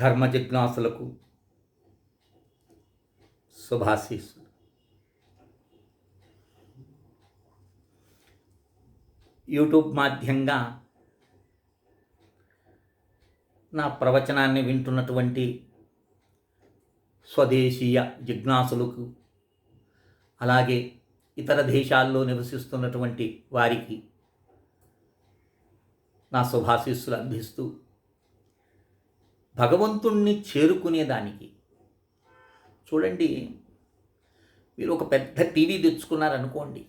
ధర్మ జిజ్ఞాసులకు శుభాశీస్సులు యూట్యూబ్ మాధ్యంగా నా ప్రవచనాన్ని వింటున్నటువంటి స్వదేశీయ జిజ్ఞాసులకు అలాగే ఇతర దేశాల్లో నివసిస్తున్నటువంటి వారికి నా శుభాశీస్సులు అందిస్తూ భగవంతుణ్ణి చేరుకునేదానికి. చూడండి మీరు ఒక పెద్ద టీవీ తెచ్చుకున్నారనుకోండి.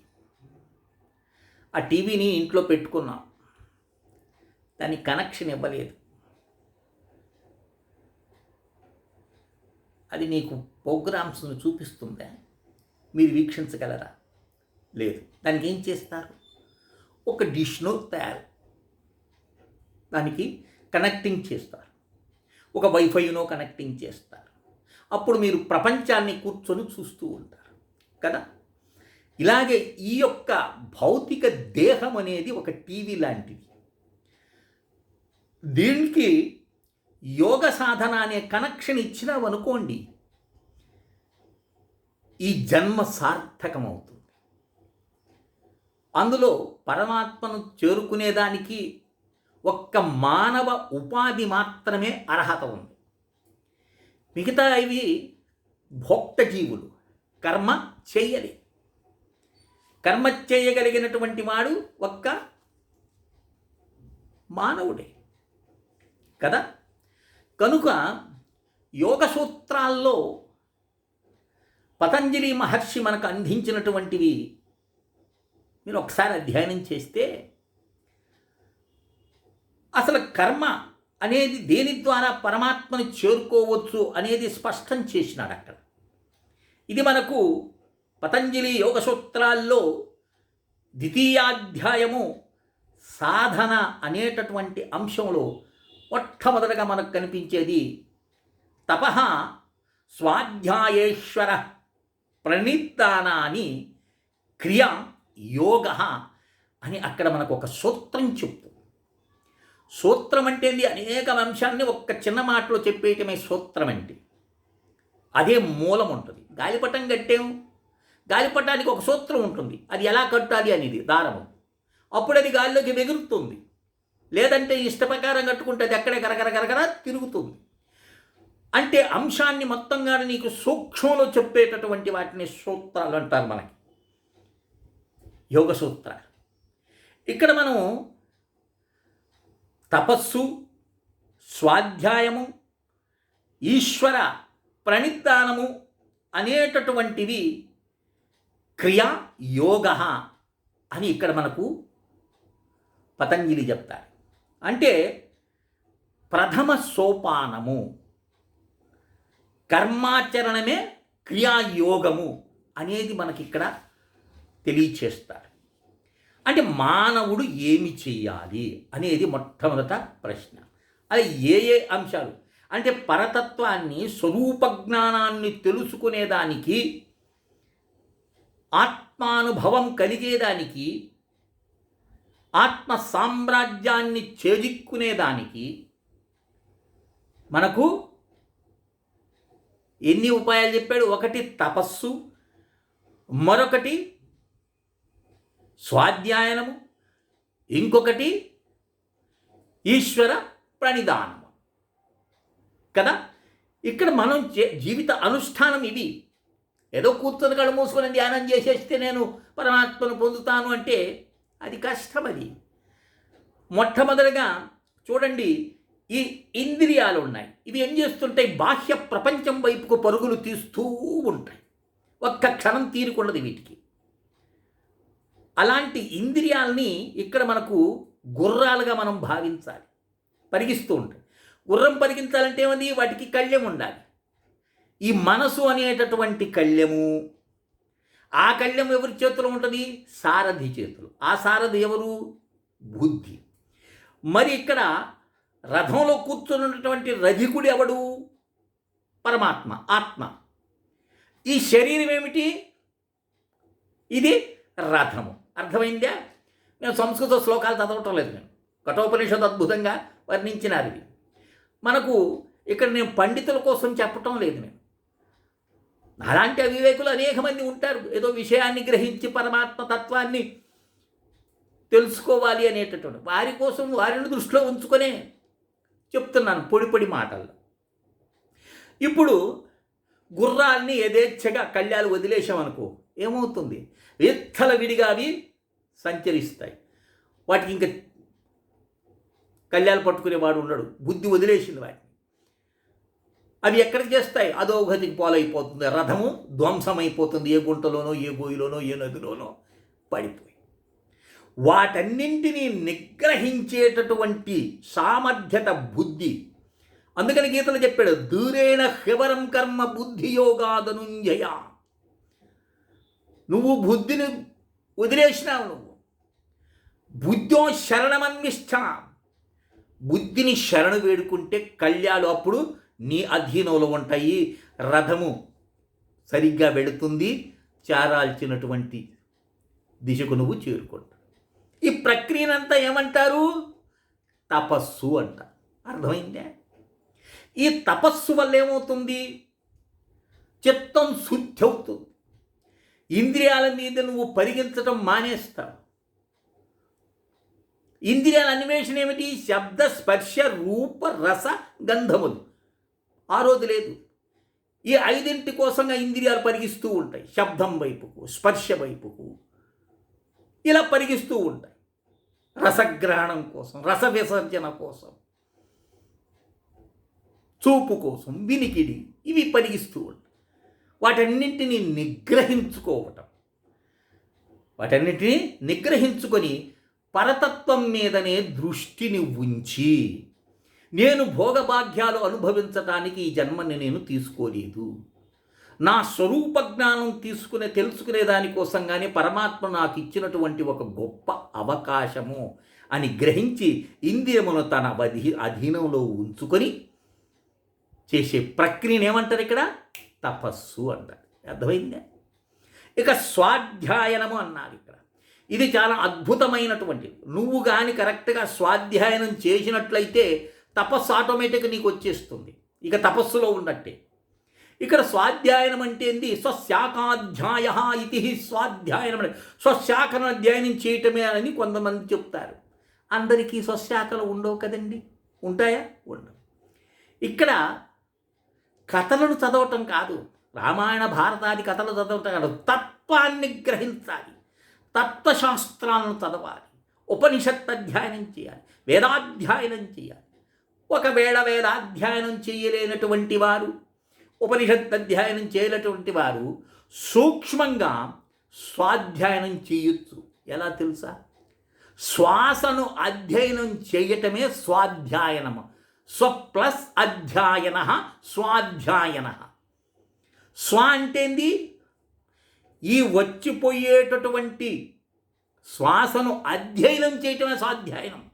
ఆ టీవీని ఇంట్లో పెట్టుకున్నాం. దానికి కనెక్షన్ ఇవ్వలేదు. అది నీకు ప్రోగ్రామ్స్ను చూపిస్తుందా? మీరు వీక్షించగలరా? లేదు. దానికి ఏం చేస్తారు? ఒక డిష్ను తయారు. దానికి కనెక్టింగ్ చేస్తారు. ఒక వైఫైనో కనెక్టింగ్ చేస్తారు. అప్పుడు మీరు ప్రపంచాన్ని కూర్చొని చూస్తూ ఉంటారు. కదా? ఇలాగే ఈ యొక్క భౌతిక దేహం అనేది ఒక టీవీ లాంటిది. దీనికి యోగ సాధన అనే కనెక్షన్ ఇచ్చినావనుకోండి ఈ జన్మ సార్థకమవుతుంది. అందులో పరమాత్మను చేరుకునేదానికి ఒక్క మానవ ఉపాధి మాత్రమే అర్హత ఉంది. మిగతా ఇవి భోక్త జీవులు కర్మ చేయలే. కర్మ చేయగలిగినటువంటి వాడు ఒక్క మానవుడే. కదా? కనుక యోగ సూత్రాల్లో పతంజలి మహర్షి మనకు అందించినటువంటివి మీరు ఒకసారి అధ్యయనం చేస్తే అసలు కర్మ అనేది దేని ద్వారా పరమాత్మని చేరుకోవచ్చు అనేది స్పష్టం చేసినాడు అక్కడ ఇది మనకు పతంజలి యోగ సూత్రాల్లో ద్వితీయాధ్యాయము సాధన అనేటటువంటి అంశంలో మొట్టమొదటగా మనకు కనిపించేది తప స్వాధ్యాయేశ్వర ప్రణితానాని క్రియ యోగ అని అక్కడ మనకు ఒక సూత్రం చెప్పు సూత్రం అంటే అనేక అంశాన్ని ఒక్క చిన్న మాటలో చెప్పేయటమే సూత్రం అంటే అదే మూలం ఉంటుంది గాలిపటం కట్టాం. గాలిపటానికి ఒక సూత్రం ఉంటుంది. అది ఎలా కట్టాలి అనేది దారము. అప్పుడు అది గాలిలోకి ఎగురుతుంది లేదంటే ఇష్ట ప్రకారం కట్టుకుంటే అది అక్కడే కరకర కరకర తిరుగుతుంది. అంటే అంశాన్ని మొత్తంగా నీకు సూక్ష్మంలో చెప్పేటటువంటి వాటిని సూత్రాలు అంటారు మనకి. యోగ సూత్రాలు. ఇక్కడ మనం తపస్సు స్వాధ్యాయము ఈశ్వర ప్రణిధానము అనేటటువంటివి క్రియా యోగ అని ఇక్కడ మనకు పతంజలి చెప్తారు. అంటే ప్రథమ సోపానము కర్మాచరణమే క్రియాయోగము అనేది మనకిక్కడ తెలియచేస్తారు. అంటే మానవుడు ఏమి చేయాలి అనేది మొట్టమొదట ప్రశ్న. అది ఏ ఏ అంశాలు? అంటే పరతత్వాన్ని స్వరూప జ్ఞానాన్ని తెలుసుకునేదానికి ఆత్మానుభవం కలిగేదానికి ఆత్మ సామ్రాజ్యాన్ని చేజిక్కునేదానికి మనకు ఎన్ని ఉపాయాలు చెప్పాడు? ఒకటి తపస్సు మరొకటి స్వాధ్యాయనము. ఇంకొకటి ఈశ్వర ప్రణిధానము కదా? ఇక్కడ మనం జీ- జీవిత అనుష్ఠానం ఇది ఏదో కూర్చొని కళ్ళు మూసుకొని ధ్యానం చేసేస్తే నేను పరమాత్మను పొందుతాను అంటే అది కష్టం అది. మొట్టమొదటిగా చూడండి ఈ ఇంద్రియాలు ఉన్నాయి. ఇవి ఏం చేస్తుంటాయి? బాహ్య ప్రపంచం వైపుకు పరుగులు తీస్తూ ఉంటాయి. ఒక్క క్షణం తీరుకున్నది వీటికి. అలాంటి ఇంద్రియాలని ఇక్కడ మనకు గుర్రాలుగా మనం భావించాలి. పరిగిస్తూ ఉంటాయి. గుర్రం పరిగించాలంటే ఏమంది? వాటికి కళ్ళెం ఉండాలి. ఈ మనసు అనేటటువంటి కళ్ళెము ఆ కళ్ళెం ఎవరి చేతిలో ఉంటుంది? సారథి చేతులు. ఆ సారథి ఎవరు? బుద్ధి. మరి ఇక్కడ రథంలో కూర్చున్నటువంటి రధికుడు ఎవడు? పరమాత్మ ఆత్మ. ఈ శరీరం ఏమిటి? ఇది రథము. అర్థమైందా? నేను సంస్కృత శ్లోకాలు చదవటం లేదు నేను కఠోపనిషత్ అద్భుతంగా వర్ణించినారు ఇవి. మనకు ఇక్కడ నేను పండితుల కోసం చెప్పటం లేదు నేను అలాంటి అవివేకులు అనేక మంది ఉంటారు. ఏదో విషయాన్ని గ్రహించి పరమాత్మ తత్వాన్ని తెలుసుకోవాలి అనేటటువంటి వారి కోసం వారిని దృష్టిలో ఉంచుకొనే చెప్తున్నాను పొడి పొడి మాటల్లో. ఇప్పుడు గుర్రాల్ని యథేచ్ఛగా కళ్యాలు వదిలేసామనుకో ఏమవుతుంది? విత్తల విడిగా అవి సంచరిస్తాయి. వాటికి ఇంకా కళ్యాలు పట్టుకునేవాడు ఉండడు బుద్ధి వదిలేసింది వాటిని అవి ఎక్కడికి చేస్తాయి? అదో గతికి పాలైపోతుంది. రథము ధ్వంసమైపోతుంది. ఏ గుంటలోనో ఏ గోయిలోనో ఏ నదిలోనో పడిపోయి. వాటన్నింటినీ నిగ్రహించేటటువంటి సామర్థ్యత బుద్ధి. అందుకని గీతలు చెప్పాడు దూరేణ హ్యవరం కర్మ బుద్ధి యోగాదనుంజయ. నువ్వు బుద్ధిని వదిలేసినావు నువ్వు. బుద్ధో శరణమన్విష్ట బుద్ధిని శరణు వేడుకుంటే కళ్యాలు అప్పుడు నీ అధీనంలో ఉంటాయి. రథము సరిగ్గా వెళుతుంది. చారాల్చినటువంటి దిశకు నువ్వు చేరుకుంటావు ఈ ప్రక్రియనంతా ఏమంటారు? తపస్సు అంట. అర్థమైందే? ఈ తపస్సు వల్ల ఏమవుతుంది? చిత్తం శుద్ధి అవుతుంది. ఇంద్రియాల మీద నువ్వు పరిగించటం మానేస్తావు. ఇంద్రియాల అన్వేషణ ఏమిటి శబ్ద స్పర్శ రూప రస గంధములు. ఆ రోజు లేదు. ఈ ఐదింటి కోసంగా ఇంద్రియాలు పరిగిస్తూ ఉంటాయి. శబ్దం వైపుకు స్పర్శ వైపుకు. ఇలా పరిగిస్తూ ఉంటాయి. రసగ్రహణం కోసం రస విసర్జన కోసం చూపు కోసం వినికిడి ఇవి పరిగిస్తూ ఉంటాయి. వాటన్నింటినీ నిగ్రహించుకోవటం. వాటన్నింటినీ నిగ్రహించుకొని పరతత్వం మీదనే దృష్టిని ఉంచి నేను భోగభాగ్యాలు అనుభవించటానికి ఈ జన్మని నేను తీసుకోలేదు. నా స్వరూప జ్ఞానం తీసుకునే తెలుసుకునే దానికోసంగానే పరమాత్మ నాకు ఇచ్చినటువంటి ఒక గొప్ప అవకాశము అని గ్రహించి ఇంద్రియమును తన అధీ అధీనంలో ఉంచుకొని చేసే ప్రక్రియను ఏమంటారు ఇక్కడ? తపస్సు అంటారు. అర్థమైందా? ఇక స్వాధ్యాయనము అన్నారు ఇక్కడ. ఇది చాలా అద్భుతమైనటువంటి. నువ్వు కానీ కరెక్ట్గా స్వాధ్యాయనం చేసినట్లయితే తపస్సు ఆటోమేటిక్ నీకు వచ్చేస్తుంది. ఇక తపస్సులో ఉన్నట్టే. ఇక్కడ స్వాధ్యాయనం అంటే ఏంది? స్వశాఖాధ్యాయ ఇది స్వాధ్యాయనం అంటే స్వశాఖను అధ్యయనం చేయటమే అని కొంతమంది చెప్తారు. అందరికీ స్వశాఖలు ఉండవు కదండి. ఉంటాయా? ఉండవు. ఇక్కడ కథలను చదవటం కాదు. రామాయణ భారతాది కథలు చదవటం కాదు. తత్వాన్ని గ్రహించాలి. తత్వశాస్త్రాలను చదవాలి. ఉపనిషత్ అధ్యయనం చేయాలి. వేదాధ్యయనం చేయాలి. ఒకవేళ వేదాధ్యయనం చేయలేనటువంటి వారు ఉపనిషత్ అధ్యయనం చేయలేటువంటి వారు సూక్ష్మంగా స్వాధ్యయనం చేయొచ్చు. ఎలా తెలుసా? శ్వాసను అధ్యయనం చేయటమే స్వాధ్యాయనము. స్వ ప్లస్ అధ్యాయన స్వాధ్యాయన. స్వ అంటేంది ఈ వచ్చిపోయేటటువంటి శ్వాసను అధ్యయనం చేయటమే స్వాధ్యాయనం.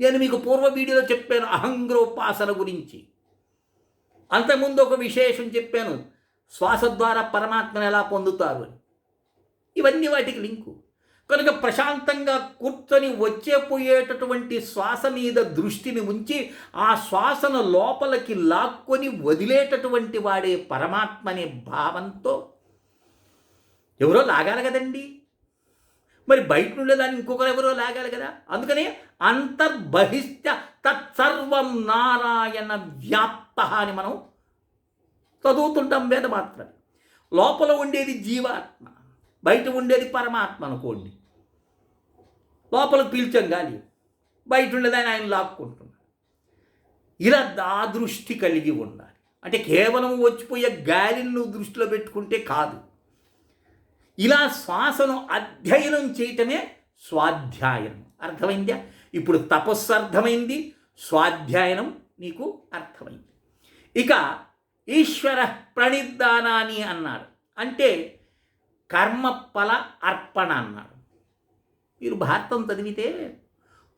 నేను మీకు పూర్వ వీడియోలో చెప్పాను అహంగ్రోపాసన గురించి. అంతకుముందు ఒక విశేషం చెప్పాను శ్వాస ద్వారా పరమాత్మను ఎలా పొందుతారు అని. ఇవన్నీ వాటికి లింకు. కనుక ప్రశాంతంగా కూర్చొని వచ్చే పోయేటటువంటి శ్వాస మీద దృష్టిని ఉంచి ఆ శ్వాసను లోపలికి లాక్కొని వదిలేటటువంటి వాడే పరమాత్మనే భావంతో ఎవరో లాగాలి కదండి. మరి బయట నుండే దాన్ని ఇంకొకరు ఎవరో లాగాలి కదా. అందుకని అంతర్బహిష్ట తత్సర్వం నారాయణ వ్యాప్త అని మనం చదువుతుంటాం వేద లోపల ఉండేది జీవాత్మ బయట ఉండేది పరమాత్మ అనుకోండి. లోపల పీల్చం గాలి బయట ఉండేదాన్ని ఆయన లాక్కుంటున్నాడు. ఇలా దా దృష్టి కలిగి ఉండాలి. అంటే కేవలం వచ్చిపోయే గాలిని నువ్వు దృష్టిలో పెట్టుకుంటే కాదు. ఇలా శ్వాసను అధ్యయనం చేయటమే స్వాధ్యాయనం అర్థమైందా? ఇప్పుడు తపస్సు అర్థమైంది స్వాధ్యాయనం నీకు అర్థమైంది. ఇక ఈశ్వర ప్రణిధానాన్ని అన్నాడు. అంటే కర్మఫల అర్పణ అన్నాడు. మీరు భారతం చదివితే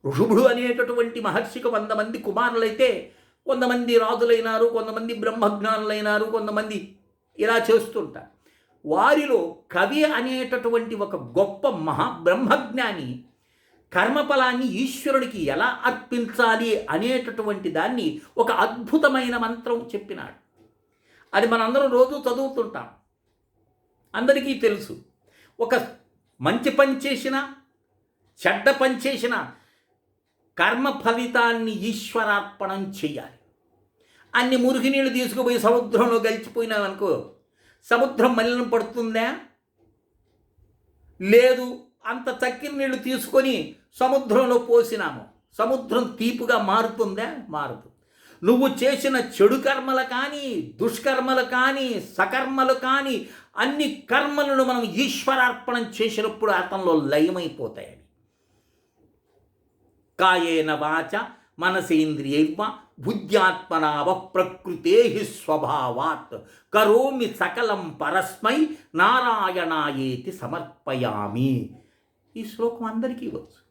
ఋషుభుడు అనేటటువంటి మహర్షికి వంద మంది కుమారులైతే కొంతమంది రాజులైనారు కొంతమంది బ్రహ్మజ్ఞానులైనారు కొంతమంది ఇలా చేస్తుంటారు. వారిలో కవి అనేటటువంటి ఒక గొప్ప మహాబ్రహ్మజ్ఞాని కర్మఫలాన్ని ఈశ్వరుడికి ఎలా అర్పించాలి అనేటటువంటి దాన్ని ఒక అద్భుతమైన మంత్రం చెప్పినాడు. అది మనందరం రోజు చదువుతుంటాం. అందరికీ తెలుసు. ఒక మంచి పని చేసిన చెడ్డ పని చేసిన కర్మ ఫలితాన్ని ఈశ్వరార్పణం చేయాలి. అన్ని మురికి నీళ్ళు తీసుకుపోయి సముద్రంలో గలిచిపోయినావనుకో సముద్రం మలినం పడుతుందా? లేదు అంత తక్కిన నీళ్ళు తీసుకొని సముద్రంలో పోసినాము. సముద్రం తీపుగా మారుతుందా? మారదు. నువ్వు చేసిన చెడు కర్మలు కానీ దుష్కర్మలు కానీ సకర్మలు కానీ అన్ని కర్మలను మనం ఈశ్వరార్పణం చేసినప్పుడు అతనిలో లయమైపోతాయి కాయేన వాచ మనసేంద్రియైర్వ బుద్ధ్యాత్మనావ ప్రకృతే స్వభావాత్. కరోమి సకలం పరస్మై నారాయణాయేతి సమర్పయామి. ఈ శ్లోకం అందరికీ ఇవ్వచ్చు.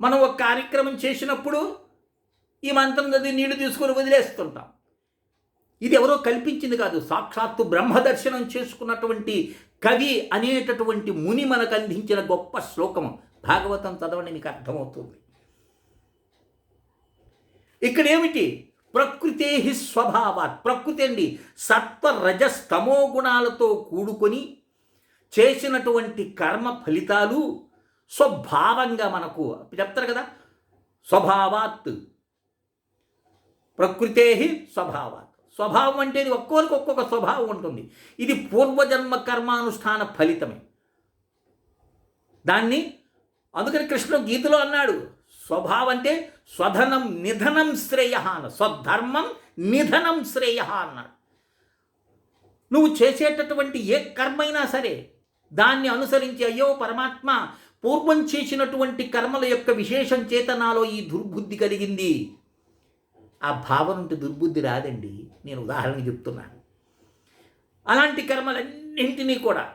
మనం ఒక కార్యక్రమం చేసినప్పుడు ఈ మంత్రం చదివి నీళ్ళు తీసుకొని వదిలేస్తుంటాం. ఇది ఎవరో కల్పించింది కాదు. సాక్షాత్తు బ్రహ్మదర్శనం చేసుకున్నటువంటి కవి అనేటటువంటి ముని మనకు అందించిన గొప్ప శ్లోకం భాగవతం చదవండి మీకు అర్థమవుతుంది. ఇక్కడ ఏమిటి ప్రకృతే స్వభావాత్. ప్రకృతి అండి సత్వ రజస్తమో గుణాలతో కూడుకొని చేసినటువంటి కర్మ ఫలితాలు స్వభావంగా మనకు చెప్తారు కదా స్వభావాత్. ప్రకృతే స్వభావాత్. స్వభావం అంటే ఇది ఒక్కొరికి ఒక్కొక్క స్వభావం ఉంటుంది. ఇది పూర్వజన్మ కర్మానుష్ఠాన ఫలితమే. దాన్ని అందుకని కృష్ణుడు గీతలో అన్నాడు స్వభావం అంటే స్వధనం నిధనం శ్రేయ అన్న. స్వధర్మం నిధనం శ్రేయ అన్నాడు. నువ్వు చేసేటటువంటి ఏ కర్మైనా సరే దాన్ని అనుసరించి అయ్యో పరమాత్మ పూర్వం చేసినటువంటి కర్మల యొక్క విశేషం చేత నాలో ఈ దుర్బుద్ధి కలిగింది. ఆ భావన ఉంటే దుర్బుద్ధి రాదండి. నేను ఉదాహరణ చెప్తున్నాను. అలాంటి కర్మలన్నింటినీ కూడా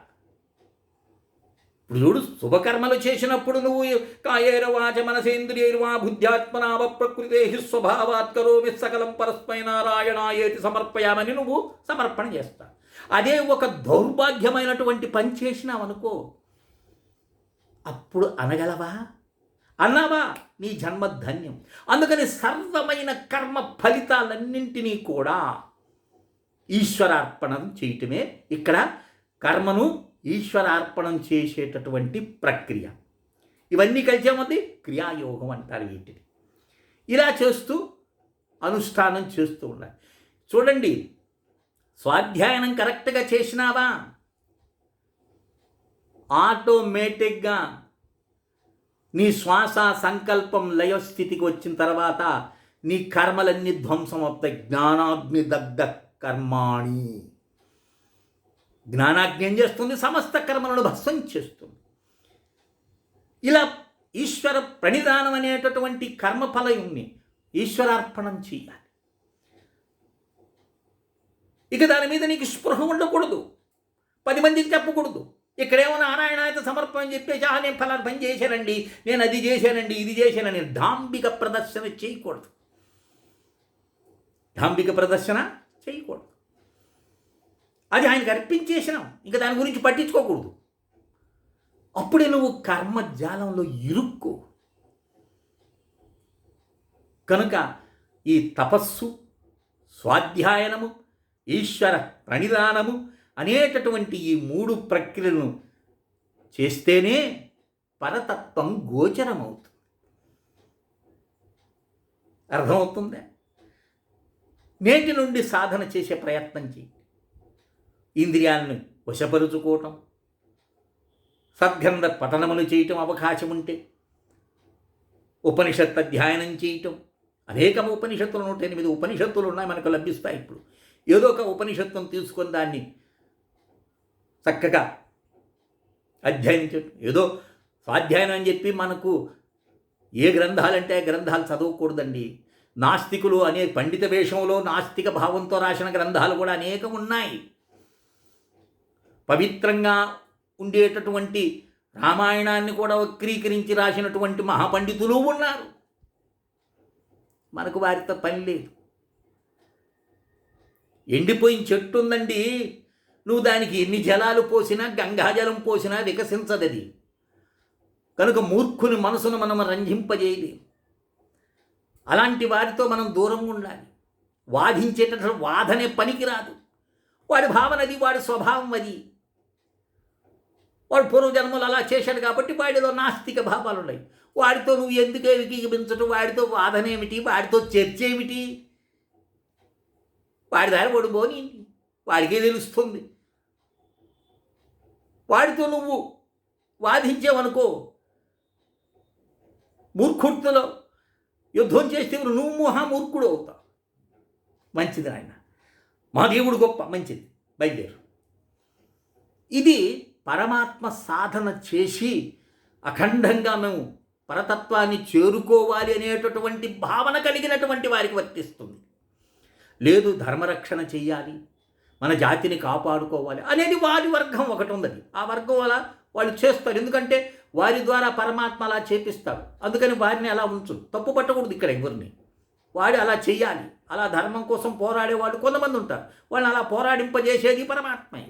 ఇప్పుడు చూడు శుభకర్మలు చేసినప్పుడు నువ్వు కాయేరవాచ మనసేంద్రియైర్వా బుద్ధ్యాత్మనావ ప్రకృతే స్వభావాత్ కరోమి సకలం పరస్మై నారాయణాయేతి సమర్పయామని నువ్వు సమర్పణ చేస్తా అదే ఒక దౌర్భాగ్యమైనటువంటి పని చేసినావనుకో అప్పుడు అనగలవా? అన్నావా? నీ జన్మ ధన్యం. అందుకని సర్వమైన కర్మ ఫలితాలన్నింటినీ కూడా ఈశ్వరార్పణం చేయటమే ఇక్కడ కర్మను ఈశ్వరార్పణం చేసేటటువంటి ప్రక్రియ. ఇవన్నీ కలిసేమది? క్రియాయోగం అంటారు వీటిని. ఇలా చేస్తూ అనుష్ఠానం చేస్తూ ఉండాలి. చూడండి స్వాధ్యాయనం కరెక్ట్గా చేసినావా? ఆటోమేటిక్గా నీ శ్వాస సంకల్పం లయస్థితికి వచ్చిన తర్వాత నీ కర్మలన్నీ ధ్వంసం అవుతాయి జ్ఞానాగ్ని దగ్ధ కర్మాణి. జ్ఞానాజ్ఞం చేస్తుంది సమస్త కర్మలను భస్వం చేస్తుంది. ఇలా ఈశ్వర ప్రణిధానం అనేటటువంటి కర్మఫలయుణ్ణి ఈశ్వరార్పణం చేయాలి. ఇక దాని మీద నీకు స్పృహ ఉండకూడదు. పది మందికి చెప్పకూడదు. ఇక్కడేమో నారాయణాయత సమర్పణ చెప్పేసి ఆ నేను ఫలాన్ని పని చేశానండి నేను అది చేశానండి ఇది చేశానని దాంబిక ప్రదర్శన చేయకూడదు. దాంబిక ప్రదర్శన అది ఆయనకు అర్పించేసినాం ఇంకా దాని గురించి పట్టించుకోకూడదు. అప్పుడే నువ్వు కర్మజాలంలో ఇరుక్కో. కనుక ఈ తపస్సు స్వాధ్యాయనము ఈశ్వర ప్రణిధానము అనేటటువంటి ఈ మూడు ప్రక్రియలను చేస్తేనే పరతత్వం గోచరమవుతుంది. అర్థమవుతుందా? నేటి నుండి సాధన చేసే ప్రయత్నం చేయి. ఇంద్రియాలను వశపరుచుకోవటం సద్గంధ పఠనములు చేయటం అవకాశం ఉంటే ఉపనిషత్ అధ్యయనం చేయటం అనేకం ఉపనిషత్తులు నూట ఎనిమిది ఉపనిషత్తులు ఉన్నాయి మనకు లభిస్తాయి ఇప్పుడు. ఏదో ఒక ఉపనిషత్తును తీసుకొని దాన్ని చక్కగా అధ్యయనం ఏదో స్వాధ్యాయనం అని చెప్పి మనకు ఏ గ్రంథాలంటే ఆ గ్రంథాలు చదవకూడదండి. నాస్తికులు అనే పండిత వేషంలో నాస్తిక భావంతో రాసిన గ్రంథాలు కూడా అనేకం ఉన్నాయి పవిత్రంగా ఉండేటటువంటి రామాయణాన్ని కూడా వక్రీకరించి రాసినటువంటి మహాపండితులు ఉన్నారు. మనకు వారితో పని లేదు. ఎండిపోయిన చెట్టు ఉందండి. నువ్వు దానికి ఎన్ని జలాలు పోసినా గంగాజలం పోసినా వికసించదది. కనుక మూర్ఖుని మనసును మనం రంజింపజేయలేము అలాంటి వారితో మనం దూరంగా ఉండాలి. వాదించేటటువంటి వాదనే పనికిరాదు. వాడి భావన అది వాడి స్వభావం అది. వాడు పూర్వజన్మలు అలా చేశాడు కాబట్టి వాడిలో నాస్తిక భావాలు ఉన్నాయి. వాడితో నువ్వు ఎందుకు ఏకీకరించడం వాడితో వాదన ఏమిటి? వాడితో చర్చ ఏమిటి? వాడి దారి వాడు పోని వాడికే తెలుస్తుంది. వాడితో నువ్వు వాదించావనుకో మూర్ఖుడితో యుద్ధం చేస్తే నువ్వు మహా మూర్ఖుడు అవుతావు. మంచిది ఆయన మా దేవుడు గొప్ప మంచిది. బయలుదేరు. ఇది పరమాత్మ సాధన చేసి అఖండంగా మేము పరతత్వాన్ని చేరుకోవాలి అనేటటువంటి భావన కలిగినటువంటి వారికి వర్తిస్తుంది. లేదు ధర్మరక్షణ చెయ్యాలి మన జాతిని కాపాడుకోవాలి అనేది వారి వర్గం ఒకటి ఉన్నది. ఆ వర్గం అలా వాళ్ళు చేస్తారు. ఎందుకంటే వారి ద్వారా పరమాత్మ అలా చేపిస్తాడు. అందుకని వారిని అలా ఉంచు. తప్పు పట్టకూడదు ఇక్కడ ఎవరిని. వాడు అలా చేయాలి అలా ధర్మం కోసం పోరాడే వాళ్ళు కొంతమంది ఉంటారు. వాళ్ళని అలా పోరాడింపజేసేది పరమాత్మే.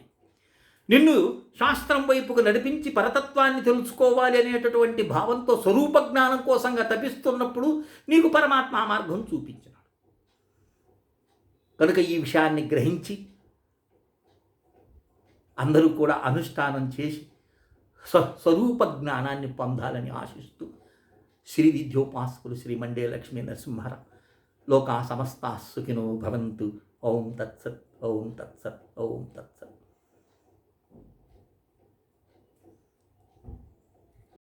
నిన్ను శాస్త్రం వైపుకు నడిపించి పరతత్వాన్ని తెలుసుకోవాలి అనేటటువంటి భావంతో స్వరూప జ్ఞానం కోసంగా తపిస్తున్నప్పుడు నీకు పరమాత్మ మార్గం చూపించినాడు. కనుక ఈ విషయాన్ని గ్రహించి అందరూ కూడా అనుష్ఠానం చేసి స్వ స్వరూప జ్ఞానాన్ని పొందాలని ఆశిస్తూ శ్రీ విద్యోపాసకులు శ్రీ మండే లక్ష్మీ నరసింహారావు లోకా సమస్తా సుఖినో భవంతు. ఓం తత్సత్ ఓం తత్సత్ ఓం తత్సత్.